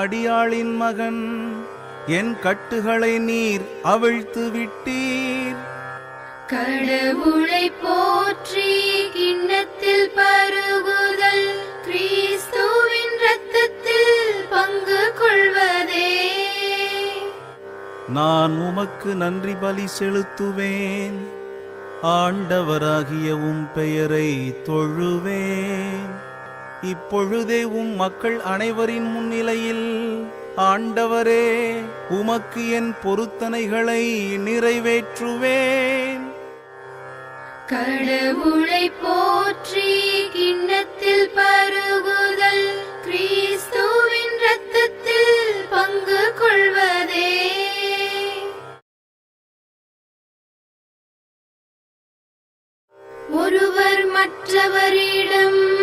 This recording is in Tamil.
அடியாளின் மகன் என் கட்டுகளை நீர் அவிழ்த்து விட்டீர். கடவுளை போற்றி கிண்ணத்தில் பருகுதல் கிறிஸ்துவின் இரத்தத்தில் பங்கு கொள்வதே. நான் உமக்கு நன்றி பலி செலுத்துவேன். ஆண்டவராகிய உம் பெயரை தொழுவேன். இப்பொழுதே உம் மக்கள் அனைவரின் முன்னிலையில் ஆண்டவரே உமக்கு என் பொருத்தனைகளை நிறைவேற்றுவேன். கடவுளை போற்றி கிண்ணத்தில் பருகுதல் கிறிஸ்துவின் ரத்தத்தில் பங்கு கொள்வதே. ஒருவர் மற்றவரிடம்